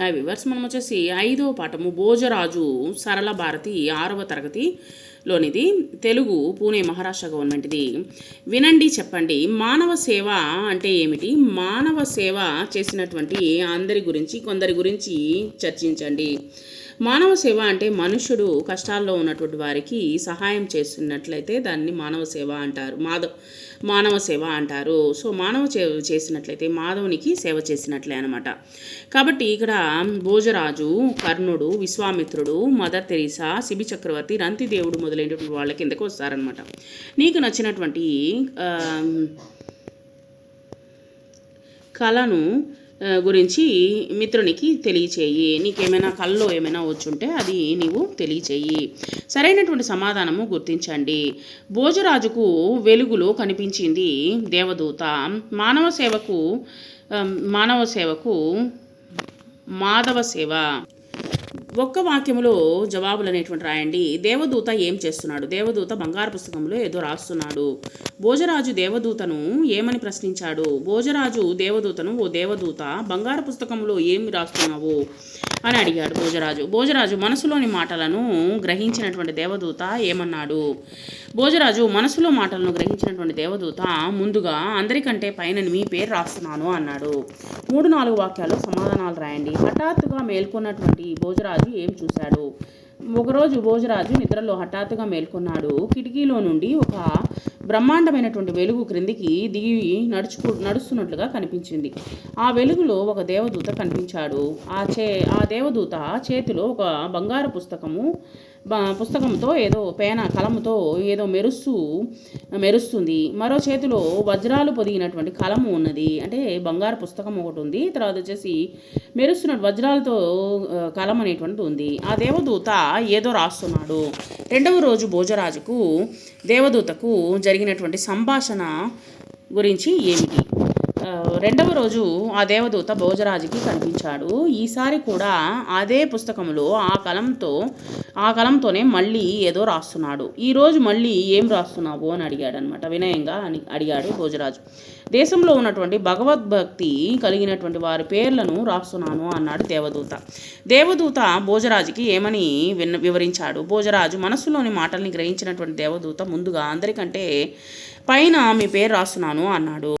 Hi viewers మనం వచ్చేసి ఐదో పాఠము భోజరాజు సరళ భారతి ఆరవ తరగతిలోనిది తెలుగు పూణే మహారాష్ట్ర గవర్నమెంట్ది. వినండి చెప్పండి. మానవ సేవ అంటే ఏమిటి? మానవ సేవ చేసినటువంటి అందరి గురించి కొందరి గురించి చర్చించండి. మానవ సేవ అంటే మనుషుడు కష్టాల్లో ఉన్నటువంటి వారికి సహాయం చేస్తున్నట్లయితే దాన్ని మానవ సేవ అంటారు. మాధవ్ మానవ సేవ అంటారు. సో మానవ సేవ చేసినట్లయితే మాధవునికి సేవ చేసినట్లే అనమాట కాబట్టి ఇక్కడ భోజరాజు కర్ణుడు విశ్వామిత్రుడు మదర్ తెరీసా శిబి చక్రవర్తి రంతిదేవుడు మొదలైనటువంటి వాళ్ళ కిందకు వస్తారనమాట నీకు నచ్చినటువంటి కళను గురించి మిత్రునికి తెలియచేయి. నీకేమైనా కళ్ళలో ఏమైనా వచ్చుంటే అది నీవు తెలియచేయి. సరైనటువంటి సమాధానము గుర్తించండి. భోజరాజుకు వెలుగులో కనిపించింది దేవదూత. మానవ సేవకు మానవ సేవకు మాధవ సేవ. ఒక్క వాక్యములో జవాబులు అనేటువంటి రాయండి. దేవదూత ఏం చేస్తున్నాడు? దేవదూత బంగారు పుస్తకంలో ఏదో రాస్తున్నాడు. భోజరాజు దేవదూతను ఏమని ప్రశ్నించాడు? భోజరాజు దేవదూతను ఓ దేవదూత బంగారు పుస్తకంలో ఏమి రాస్తున్నావు? అని అడిగాడు భోజరాజు. భోజరాజు మనసులోని మాటలను గ్రహించినటువంటి దేవదూత ఏమన్నాడు? భోజరాజు మనసులో మాటలను గ్రహించినటువంటి దేవదూత ముందుగా అందరికంటే పైన మీ పేరు రాస్తున్నాను అన్నాడు. మూడు నాలుగు వాక్యాలు సమాధానాలు రాయండి. హఠాత్తుగా మేల్కొన్నటువంటి భోజరాజు ఏం చూశాడు? ఒకరోజు భోజరాజు నిద్రలో హఠాత్తుగా మేల్కొన్నాడు. కిటికీలో నుండి ఒక బ్రహ్మాండమైనటువంటి వెలుగు క్రిందికి దిగి నడుచుకు నడుస్తున్నట్లుగా కనిపించింది. ఆ వెలుగులో ఒక దేవదూత కనిపించాడు. ఆ చే ఆ దేవదూత చేతిలో ఒక బంగారు పుస్తకము పుస్తకంతో ఏదో పేన కలముతో ఏదో మెరుస్తూ మెరుస్తుంది. మరో చేతిలో వజ్రాలు పొదిగినటువంటి కలము ఉన్నది. అంటే బంగారు పుస్తకం ఒకటి ఉంది. తర్వాత వచ్చేసి మెరుస్తున్న వజ్రాలతో కలం అనేటువంటిది ఉంది. ఆ దేవదూత ఏదో రాస్తున్నాడు. రెండవ రోజు భోజరాజుకు దేవదూతకు జరిగినటువంటి సంభాషణ గురించి ఏమిటి? రెండవ రోజు ఆ దేవదూత భోజరాజుకి కనిపించాడు. ఈసారి కూడా అదే పుస్తకంలో ఆ కలంతో ఆ కలంతోనే మళ్ళీ ఏదో రాస్తున్నాడు. ఈరోజు మళ్ళీ ఏం రాస్తున్నావు అని అడిగాడు అనమాట వినయంగా అని అడిగాడు భోజరాజు. దేశంలో ఉన్నటువంటి భగవద్భక్తి కలిగినటువంటి వారి పేర్లను రాస్తున్నాను అన్నాడు దేవదూత. దేవదూత భోజరాజుకి ఏమని విన్న వివరించాడు? భోజరాజు మనసులోని మాటల్ని గ్రహించినటువంటి దేవదూత ముందుగా అందరికంటే పైన మీ పేరు రాస్తున్నాను అన్నాడు.